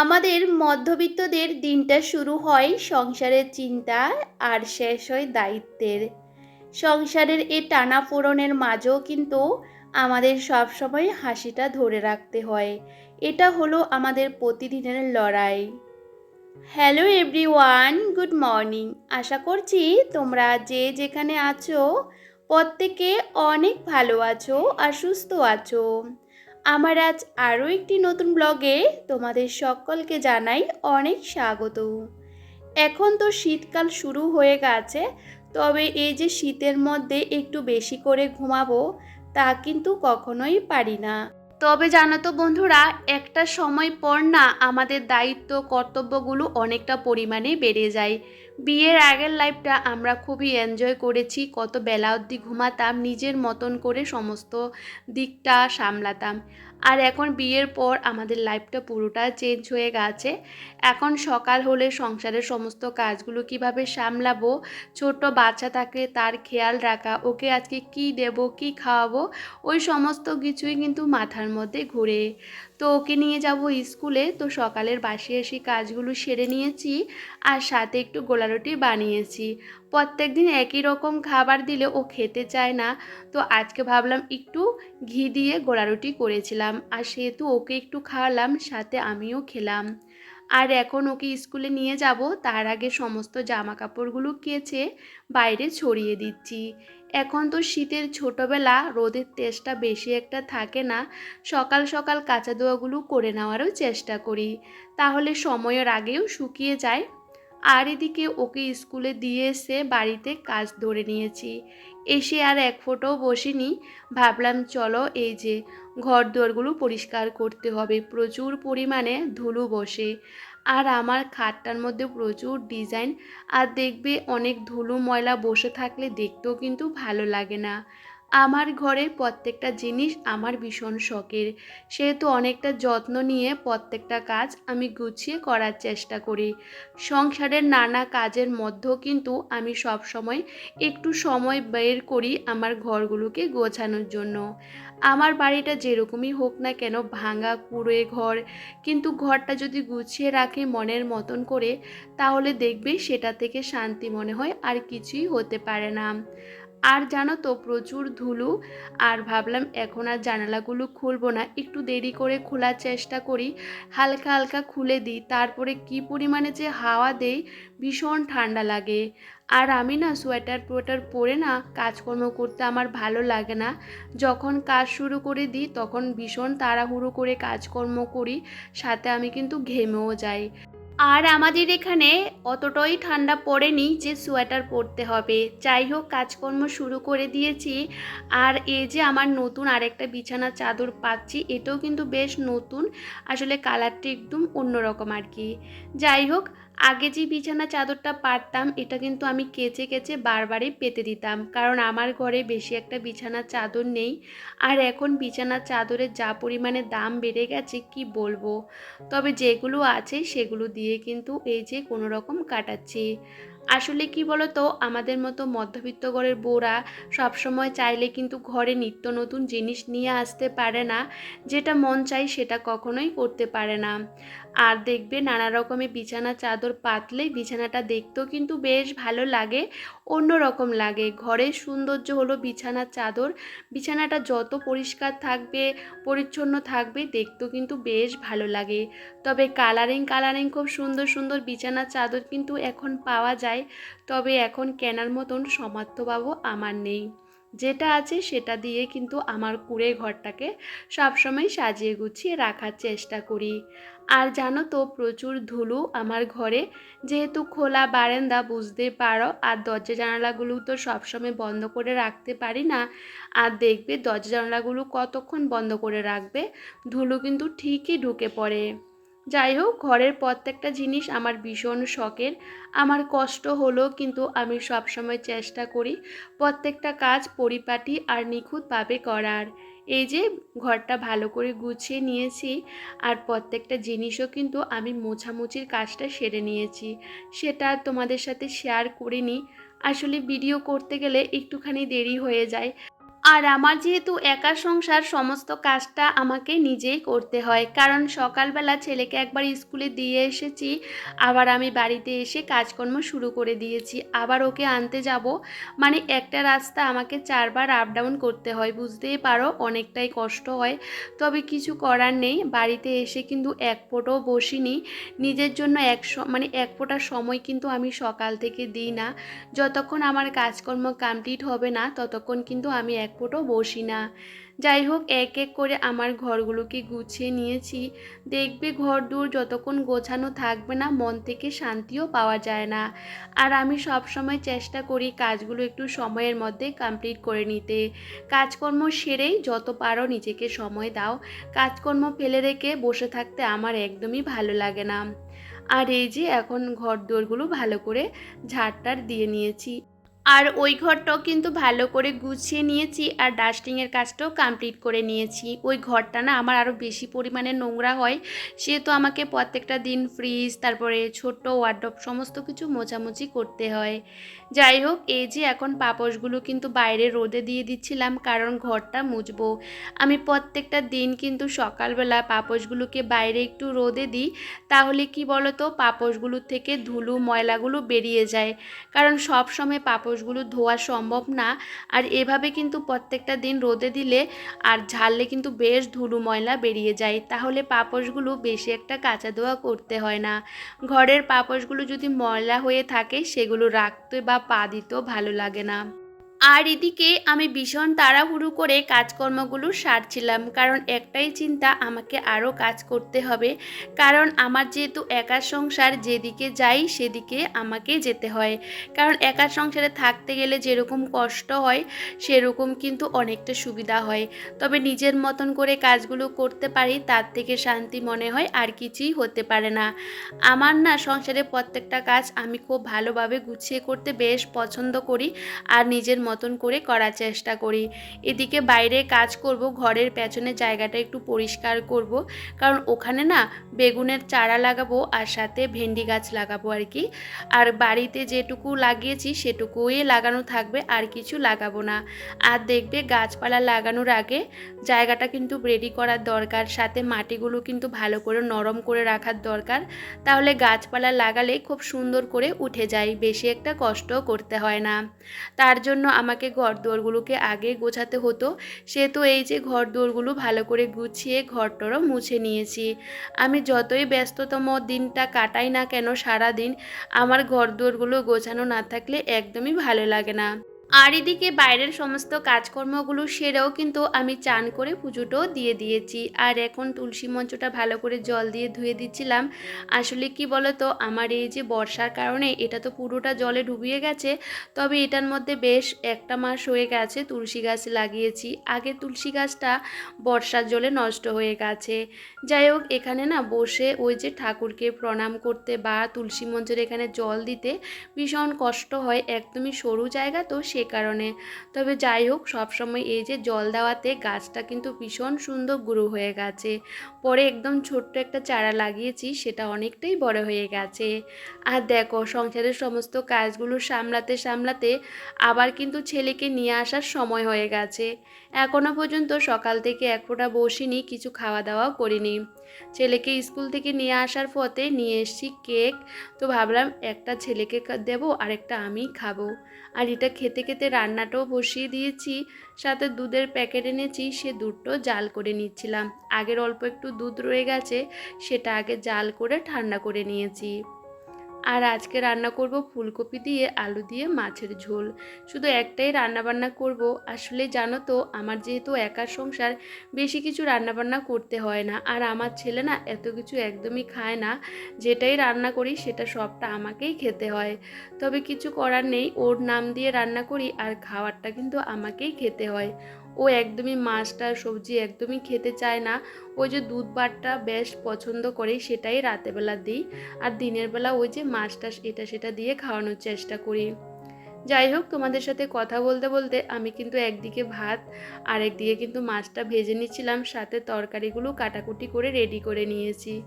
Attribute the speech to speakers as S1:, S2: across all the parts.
S1: আমাদের মধ্যবিত্তদের দিনটা শুরু হয় সংসারের চিন্তা আর শেষ হয় দায়িত্বের। সংসারের এই টানাপোড়নের মাঝেও কিন্তু আমাদের সবসময় হাসিটা ধরে রাখতে হয়। এটা হলো আমাদের প্রতিদিনের লড়াই। হ্যালো এভরিওয়ান গুড মর্নিং আশা করছি তোমরা যে যেখানে আছো, প্রত্যেকে অনেক ভালো আছো আর সুস্থ আছো। আমার আজ আরও একটি নতুন ব্লগে তোমাদের সকলকে জানাই অনেক স্বাগত। এখন তো শীতকাল শুরু হয়ে গেছে, তবে এই যে শীতের মধ্যে একটু বেশি করে ঘুমাবো তা কিন্তু কখনোই পারি না। তবে জানো তো বন্ধুরা, একটা সময় পর না আমাদের দায়িত্ব, কর্তব্যগুলো অনেকটা পরিমাণে বেড়ে যায়। বিয়ের আগের লাইফটা আমরা খুবই এনজয় করেছি, কত বেলা অবধি ঘুমাতাম, নিজের মতন করে সমস্ত দিকটা সামলাতাম। আর এখন বিয়ের পর আমাদের লাইফটা পুরোটা চেঞ্জ হয়ে গেছে। এখন সকাল হলে সংসারের সমস্ত কাজগুলো কীভাবে সামলাবো ছোট বাচ্চা থাকলে তার খেয়াল রাখা, ওকে আজকে কি দেব, কি খাওয়াবো, ওই সমস্ত কিছুই কিন্তু মাথার মধ্যে ঘুরে। তো ওকে নিয়ে যাব স্কুলে, তো সকালের বাসি আসি কাজগুলো সেরে নিয়েছি, আর সাথে একটু গোলারুটি বানিয়েছি। প্রত্যেক দিন একই রকম খাবার দিলে ও খেতে চায় না। তো আজকে ভাবলাম একটু ঘি দিয়ে গোলারুটি করেছিলাম। আর সেহেতু ওকে একটু খাওয়ালাম, সাথে আমিও খেলাম। আর এখন ওকে স্কুলে নিয়ে যাব, তার আগে সমস্ত জামা কাপড়গুলো কেচে বাইরে ছড়িয়ে দিচ্ছি। এখন তো শীতের ছোটোবেলা, রোদের তেজটা বেশি একটা থাকে না, সকাল সকাল কাঁচা দোয়াগুলো করে নেওয়ারও চেষ্টা করি। তাহলে সময়ের আগেও শুকিয়ে যায়। আর এদিকে ওকে স্কুলে দিয়ে এসে বাড়িতে কাজ ধরে নিয়েছি। এসে আর এক ফোটাও বসিনি। ভাবলাম, চলো এই যে ঘর দুয়ারগুলো পরিষ্কার করতে হবে। প্রচুর পরিমাণে ধুলো বসে। আর আমার খাটটার মধ্যে প্রচুর ডিজাইন। আর দেখবে অনেক ধুলো ময়লা বসে থাকলে দেখতেও কিন্তু ভালো লাগে না। আমার ঘরের প্রত্যেকটা জিনিস আমার ভীষণ শখের। সেহেতু অনেকটা যত্ন নিয়ে প্রত্যেকটা কাজ আমি গুছিয়ে করার চেষ্টা করি। সংসারের নানা কাজের মধ্যেও কিন্তু আমি সব সময় একটু সময় বের করি আমার ঘরগুলোকে গোছানোর জন্য। আমার বাড়িটা যেরকমই হোক না কেন ভাঙা কুড়ে ঘর, কিন্তু ঘরটা যদি গুছিয়ে রাখে মনের মতন করে, তাহলে দেখবে সেটা থেকে শান্তি মনে হয় আর কিছুই হতে পারে না। আর জানো তো, প্রচুর ধুলো। আর ভাবলাম এখন আর জানালাগুলো খুলবো না। একটু দেরি করে খোলার চেষ্টা করি। হালকা হালকা খুলে দিই। তারপরে কি পরিমাণে যে হাওয়া দেই, ভীষণ ঠান্ডা লাগে। আর আমি না সোয়েটার টোয়েটার পরে না কাজকর্ম করতে আমার ভালো লাগে না। যখন কাজ শুরু করে দিই, তখন ভীষণ তাড়াহুড়ো করে কাজকর্ম করি। সাথে আমি কিন্তু ঘেমেও যাই। আর আমাদের এখানে অতটাই ঠান্ডা পড়েনি যে সোয়েটার পরতে হবে। যাই হোক, কাজকর্ম শুরু করে দিয়েছি। আর এই যে আমার নতুন আরেকটা বিছানা চাদর পাচ্ছি, এটাও কিন্তু বেশ নতুন। আসলে কালারটা একদম অন্যরকম আর কি। যাই হোক আগে যে বিছানা চাদরটা পারতাম, এটা কিন্তু আমি কেচে কেচে বারবারই পেতে দিতাম। কারণ আমার ঘরে বেশি একটা বিছানার চাদর নেই। আর এখন বিছানার চাদরের যা পরিমাণে দাম বেড়ে গেছে, কি বলব? তবে যেগুলো আছে, সেগুলো দিয়ে কিন্তু এই যে কোনো রকম কাটাচ্ছি। আসলে কি বলতো, আমাদের মতো মধ্যবিত্ত ঘরের বউরা সবসময় চাইলে কিন্তু ঘরে নিত্য নতুন জিনিস নিয়ে আসতে পারে না। যেটা মন চাই সেটা কখনোই করতে পারে না। আর দেখবে নানা রকমের বিছানা চাদর পাতলে বিছানাটা দেখতেও কিন্তু বেশ ভালো লাগে অন্য রকম লাগে। ঘরের সৌন্দর্য হলো বিছানার চাদর। বিছানাটা যত পরিষ্কার থাকবে, পরিচ্ছন্ন থাকবে, দেখতেও কিন্তু বেশ ভালো লাগে। তবে কালারিং কালারিং খুব সুন্দর সুন্দর বিছানার চাদর কিন্তু এখন পাওয়া যায়। তবে এখন কেনার মতন সামর্থ্যবাবু আমার নেই। যেটা আছে সেটা দিয়ে কিন্তু আমার কুড়ে ঘরটাকে সবসময় সাজিয়ে গুছিয়ে রাখার চেষ্টা করি। আর জানো তো, প্রচুর ধুলো আমার ঘরে। যেহেতু খোলা বারান্দা, বুঝতে পারো। আর দরজা জানালাগুলো তো সবসময় বন্ধ করে রাখতে পারি না। আর দেখবে দরজা জানালাগুলো কতক্ষণ বন্ধ করে রাখবে? ধুলো কিন্তু ঠিকই ঢুকে পড়ে। যাই হোক, ঘরের প্রত্যেকটা জিনিস আমার ভীষণ শখের। আমার কষ্ট হলো কিন্তু আমি সবসময় চেষ্টা করি প্রত্যেকটা কাজ পরিপাটি আর নিখুঁতভাবে করার। এই যে, ঘরটা ভালো করে গুছিয়ে নিয়েছি আর প্রত্যেকটা জিনিসও কিন্তু আমি মোছামুছির কাজটা সেরে নিয়েছি। সেটা তোমাদের সাথে শেয়ার করিনি। আসলে ভিডিও করতে গেলে একটুখানি দেরি হয়ে যায়। আর আমার যেহেতু একা সংসার, সমস্ত কাজটা আমাকে নিজেই করতে হয়। কারণ সকালবেলা ছেলেকে একবার স্কুলে দিয়ে এসেছি, আবার আমি বাড়িতে এসে কাজকর্ম শুরু করে দিয়েছি। আবার ওকে আনতে যাব। মানে একটা রাস্তা আমাকে চারবার আপ ডাউন করতে হয়, বুঝতেই পারো? অনেকটাই কষ্ট হয়। তবে কিছু করার নেই। বাড়িতে এসে কিন্তু এক ফোঁটাও বসিনি। নিজের জন্য এক মানে এক ফোঁটা সময় কিন্তু আমি সকাল থেকে দিই না। যতক্ষণ আমার কাজকর্ম কমপ্লিট হবে না, ততক্ষণ কিন্তু আমি এক ফোঁটাও বসি না। যাই হোক, এক এক করে আমার ঘরগুলোকে গুছিয়ে নিয়েছি। দেখবে ঘর দূর যতক্ষণ গোছানো থাকবে না, মন থেকে শান্তিও পাওয়া যায় না। আর আমি সব সময় চেষ্টা করি কাজগুলো একটু সময়ের মধ্যে কমপ্লিট করে নিতে। কাজকর্ম সেরেই যত পারো নিজেকে সময় দাও। কাজকর্ম ফেলে রেখে বসে থাকতে আমার একদমই ভালো লাগে না। আর এই যে, এখন ঘর দোরগুলো ভালো করে ঝাড়টার দিয়ে নিয়েছি। আর ওই ঘরটাও কিন্তু ভালো করে গুছিয়ে নিয়েছি আর ডাস্টিংয়ের কাজটাও কমপ্লিট করে নিয়েছি। ওই ঘরটা না আমার আরও বেশি পরিমাণে নোংরা হয়। সেহেতু আমাকে প্রত্যেকটা দিন ফ্রিজ তারপরে ছোট্ট ওয়ার্ডব সমস্ত কিছু মোছামুছি করতে হয়। যাই হোক, এই যে এখন পাপোশগুলো কিন্তু বাইরে রোদে দিয়ে দিচ্ছিলাম, কারণ ঘরটা মুছবো। আমি প্রত্যেকটা দিন কিন্তু সকালবেলা পাপোশগুলোকে বাইরে একটু রোদে দিই, তাহলে কি বলতো? পাপোশগুলোর থেকে ধুলো, ময়লাগুলো বেরিয়ে যায়। কারণ সব সময় পাপোশগুলো ধোয়া সম্ভব না। আর এভাবে কিন্তু প্রত্যেকটা দিন রোদে দিলে আর ঝাড়লে কিন্তু বেশ ধুলো ময়লা বেরিয়ে যায়। তাহলে পাপোশগুলো বেশি একটা কাঁচা ধোয়া করতে হয় না। ঘরের পাপোশগুলো যদি ময়লা হয়ে থাকে, সেগুলো রাখতে বা পা দিতেও ভালো লাগে না। আর এদিকে আমি ভীষণ তাড়াহুড়ো করে কাজকর্মগুলো সারছিলাম, কারণ একটাই চিন্তা, আমাকে আরও কাজ করতে হবে। কারণ আমার যেহেতু একা সংসার, যেদিকে যাই সেদিকে আমাকে যেতে হয়। কারণ একা সংসারে থাকতে গেলে যেরকম কষ্ট হয়, সেরকম কিন্তু অনেকটা সুবিধা হয়। তবে নিজের মতন করে কাজগুলো করতে পারি, তার থেকে শান্তি মনে হয়, আর কিছুই হতে পারে না। আমার না সংসারে প্রত্যেকটা কাজ আমি খুব ভালোভাবে গুছিয়ে করতে বেশ পছন্দ করি, আর নিজের মতন করে করার চেষ্টা করি। এদিকে বাইরে কাজ করব, ঘরের পেছনে জায়গাটা একটু পরিষ্কার করব। কারণ ওখানে না বেগুনের চারা লাগাবো আর সাথে ভেন্ডি গাছ লাগাবো আর কি। আর বাড়িতে যেটুকু লাগিয়েছি সেটুকুই লাগানো থাকবে, আর কিছু লাগাবো না। আর দেখবে গাছপালা লাগানোর আগে জায়গাটা কিন্তু রেডি করার দরকার, সাথে মাটিগুলো কিন্তু ভালো করে নরম করে রাখার দরকার। তাহলে গাছপালা লাগালে খুব সুন্দর করে উঠে যায়, বেশি একটা কষ্টও করতে হয় না। তার জন্য আমাকে ঘর দুয়ারগুলোকে আগে গোছাতে হতো। সে তো এই যে ঘর দুয়ারগুলো ভালো করে গুছিয়ে ঘরটরও মুছে নিয়েছি। আমি যতই ব্যস্ততম দিনটা কাটাই না কেন সারা দিন আমার ঘর দুয়ারগুলো গোছানো না থাকলে একদমই ভালো লাগে না। আর এদিকে বাইরের সমস্ত কাজকর্মগুলো সেরেও কিন্তু আমি চান করে পুজোটাও দিয়ে দিয়েছি। আর এখন তুলসী মঞ্চটা ভালো করে জল দিয়ে ধুয়ে দিচ্ছিলাম। আসলে কি বলতো, আমার এই যে বর্ষার কারণে এটা তো পুরোটা জলে ডুবিয়ে গেছে। তবে এটার মধ্যে বেশ একটা মাস হয়ে গেছে তুলসী গাছ লাগিয়েছি। আগে তুলসী গাছটা বর্ষার জলে নষ্ট হয়ে গেছে। যাই হোক, এখানে না বসে ওই যে ঠাকুরকে প্রণাম করতে বা তুলসী মঞ্চের এখানে জল দিতে ভীষণ কষ্ট হয়। একদমই সরু জায়গা তো সে কারণে। তবে যাই হোক, সবসময় এই যে জল দেওয়াতে গাছটা কিন্তু ভীষণ সুন্দর গ্রো হয়ে গেছে। পরে একদম ছোট্ট একটা চারা লাগিয়েছি, সেটা অনেকটাই বড় হয়ে গেছে। আর দেখো, সংসারের সমস্ত কাজগুলো সামলাতে সামলাতে আবার কিন্তু ছেলেকে নিয়ে আসার সময় হয়ে গেছে। এখনও পর্যন্ত সকাল থেকে এক ফোঁটা বসিনি, কিছু খাওয়া দাওয়াও করিনি। ছেলেকে স্কুল থেকে নিয়ে আসার পথে নিয়ে এসছি কেক। তো ভাবলাম একটা ছেলেকে দেবো আর একটা আমি খাব। আর এটা খেতে খেতে রান্নাটাও বসিয়ে দিয়েছি, সাথে দুধের প্যাকেট এনেছি, সে দুধটাও জাল করে নিচ্ছিলাম। আগের অল্প একটু দুধ রয়ে গেছে, সেটা আগে জাল করে ঠান্ডা করে নিয়েছি। আর আজকে রান্না করব ফুলকপি দিয়ে আলু দিয়ে মাছের ঝোল। শুধু একটাই রান্নাবান্না করব। আসলে জানো তো, আমার যেহেতু একার সংসার, বেশি কিছু রান্নাবান্না করতে হয় না। আর আমার ছেলে না এত কিছু একদমই খায় না। যেটাই রান্না করি সেটা সবটা আমাকেই খেতে হয়। তবে কিছু করার নেই, ওর নাম দিয়ে রান্না করি আর খাওয়ারটা কিন্তু আমাকেই খেতে হয়। ও একদমই মাছটা সবজি একদমই খেতে চায় না। ওই যে দুধ পাটটা বেশ পছন্দ করে, সেটাই রাতেবেলা দিই। আর দিনের বেলা ওই যে মাছটা এটা সেটা দিয়ে খাওয়ানোর চেষ্টা করি। যাই হোক, তোমাদের সাথে কথা বলতে বলতে আমি কিন্তু একদিকে ভাত আর একদিকে কিন্তু মাছটা ভেজে নিচ্ছিলাম, সাথে তরকারিগুলো কাটাকুটি করে রেডি করে নিয়েছি।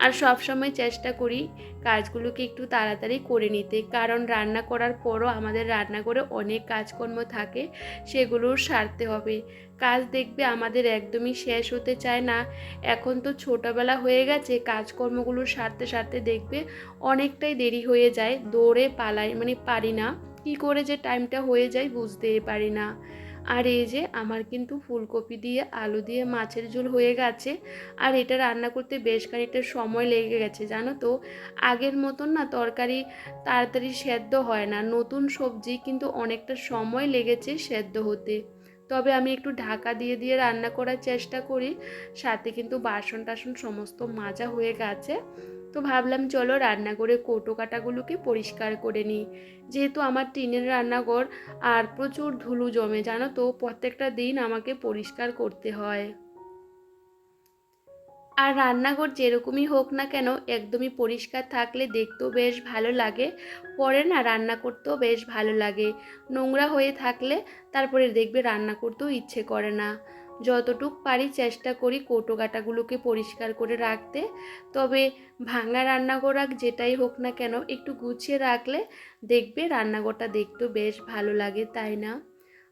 S1: আর সব সময় চেষ্টা করি কাজগুলোকে একটু তাড়াতাড়ি করে নিতে, কারণ রান্না করার পরও আমাদের রান্না করে অনেক কাজকর্ম থাকে, সেগুলোও সারতে হবে। কাজ দেখবে আমাদের একদমই শেষ হতে চায় না। এখন তো ছোটোবেলা হয়ে গেছে, কাজকর্মগুলো সারতে সারতে দেখবে অনেকটাই দেরি হয়ে যায়, দৌড়ে পালাই মানে পারি না। কী করে যে টাইমটা হয়ে যায় বুঝতেই পারি না। আর এই যে আমার কিন্তু ফুলকপি দিয়ে, আলু দিয়ে মাছের ঝোল হয়ে গেছে। আর এটা রান্না করতে বেশ খানিকটা সময় লেগে গেছে, জানো তো? আগের মতন না তরকারি তাড়াতাড়ি সেদ্ধ হয় না। নতুন সবজি কিন্তু অনেকটা সময় লেগেছে সেদ্ধ হতে। তবে আমি একটু ঢাকা দিয়ে দিয়ে রান্না করার চেষ্টা করি। সাথে কিন্তু বাসন টাসন সমস্ত মাজা হয়ে গেছে। তো ভাবলাম চলো রান্না করে কৌটো কাটাগুলোকে পরিষ্কার করে নিই। যেহেতু আমার টিনের রান্নাঘর আর প্রচুর ধুলো জমে, জানো তো, প্রত্যেকটা দিন আমাকে পরিষ্কার করতে হয়। আর রান্নাঘর যেরকমই হোক না কেন একদমই পরিষ্কার থাকলে দেখতেও বেশ ভালো লাগে। পরে না রান্না করতেও বেশ ভালো লাগে। নোংরা হয়ে থাকলে তারপরে দেখবে রান্না করতেও ইচ্ছে করে না। যতটুক পারি চেষ্টা করি কৌটো কাটাগুলোকে পরিষ্কার করে রাখতে। তবে ভাঙা রান্নাঘর যেটাই হোক না কেন একটু গুছিয়ে রাখলে দেখবে রান্নাঘরটা দেখতেও বেশ ভালো লাগে, তাই না?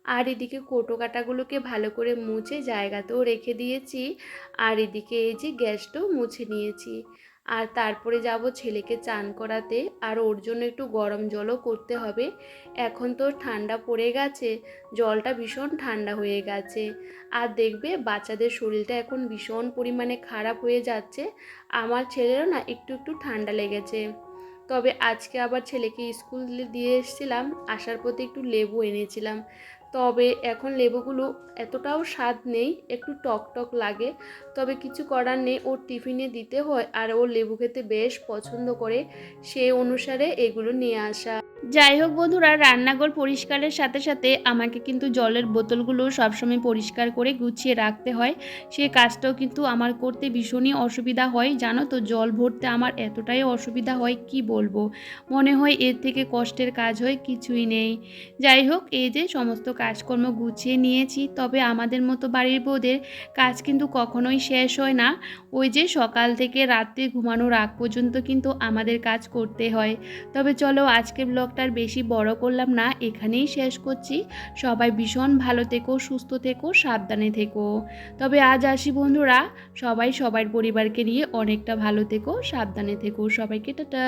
S1: আর এদিকে কোটো কাটাগুলোকে ভালো করে মুছে জায়গাতেও রেখে দিয়েছি। আর এদিকে এই যে গ্যাসটাও মুছে নিয়েছি। আর তারপরে যাব ছেলেকে চান করাতে। আর ওর জন্য একটু গরম জলও করতে হবে। এখন তো ঠান্ডা পড়ে গেছে। জলটা ভীষণ ঠান্ডা হয়ে গেছে। আর দেখবে বাচ্চাদের শরীরটা এখন ভীষণ পরিমাণে খারাপ হয়ে যাচ্ছে। আমার ছেলেরও না একটু একটু ঠান্ডা লেগেছে। তবে আজকে আবার ছেলেকে স্কুল দিয়ে এসেছিলাম। আসার পথে একটু লেবু এনেছিলাম। তবে এখন লেবুগুলো এতটাও স্বাদ নেই, একটু টক টক লাগে। তবে কিছু করার নেই, ওর টিফিনে দিতে হয় আর ও লেবু খেতে বেশ পছন্দ করে। সে অনুসারে এগুলো নিয়ে আসা। যাই হোক বন্ধুরা, রান্নাঘর পরিষ্কারের সাথে সাথে আমাকে কিন্তু জলের বোতলগুলো সবসময় পরিষ্কার করে গুছিয়ে রাখতে হয়। সেই কাজটাও কিন্তু আমার করতে ভীষণই অসুবিধা হয়, জানো তো? জল ভরতে আমার এতটাই অসুবিধা হয়, কি বলব? মনে হয় এর থেকে কষ্টের কাজ হয়, কিছুই নেই। যাই হোক এই যে সমস্ত কাজকর্ম গুছিয়ে নিয়েছি, তবে আমাদের মতো বাড়ির বউদের কাজ কিন্তু কখনোই শেষ হয় না। ওই যে সকাল থেকে রাত্রে ঘুমানোর আগ পর্যন্ত কিন্তু আমাদের কাজ করতে হয়। তবে চলো আজকে আজকের ব্লগটার বেশি বড় করলাম না, এখানেই শেষ করছি। সবাই ভীষণ ভালো থেকো, সুস্থ থেকো, সাবধানে থেকো। তবে আজ আসি বন্ধুরা, সবাই সবার পরিবারকে নিয়ে অনেকটা ভালো থেকো, সাবধানে থেকো সবাইকে, টাটা।